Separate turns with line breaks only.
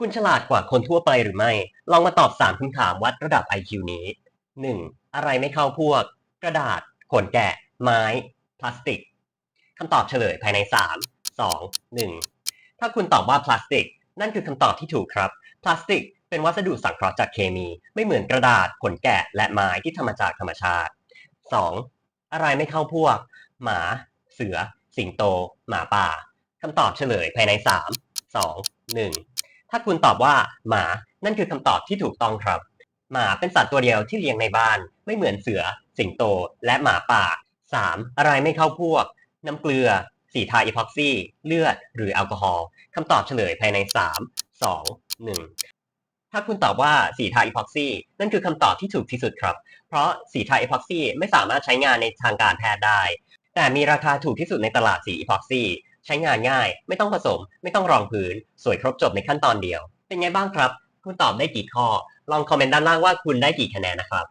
คุณฉลาดกว่าคนทั่วไปหรือไม่ ลองมาตอบ 3คำถามวัดระดับ IQ นี้ 1. อะไรไม่เข้าพวก กระดาษ ขนแกะ ไม้ พลาสติกคำตอบเฉลยภายใน 3 2 1 ถ้าคุณตอบว่าพลาสติก นั่นคือคำตอบที่ถูกครับ พลาสติกเป็นวัสดุสังเคราะห์จากเคมี ไม่เหมือนกระดาษ ขนแกะ และไม้ที่ทำมาจากธรรมชาติ 2. อะไรไม่เข้าพวก หมา เสือ สิงโต หมาป่าคำตอบเฉลยภายใน 3 2 1 ถ้าคุณตอบว่าหมา นั่นคือคำตอบที่ถูกต้องครับ หมาเป็นสัตว์ตัวเดียวที่เลี้ยงในบ้าน ไม่เหมือนเสือ สิงโต และหมาป่า 3. อะไรไม่เข้าพวก น้ำเกลือ สีทาอีพ็อกซี่ เลือด หรือแอลกอฮอล์คำตอบเฉลยภายใน 3 2 1 ถ้าคุณตอบว่าสีทาอีพ็อกซี่นั่นคือคำตอบที่ถูกที่สุดครับ เพราะสีทาอีพ็อกซี่ไม่สามารถใช้งานในทางการแพทย์ได้ แต่มีราคาถูกที่สุดในตลาดสีอีพ็อกซี่ ใช้งานง่าย ไม่ต้องผสม ไม่ต้องรองพื้น สวยครบจบในขั้นตอนเดียว เป็นไงบ้างครับ คุณตอบได้กี่ข้อ ลองคอมเมนต์ด้านล่างว่าคุณได้กี่คะแนนนะครับ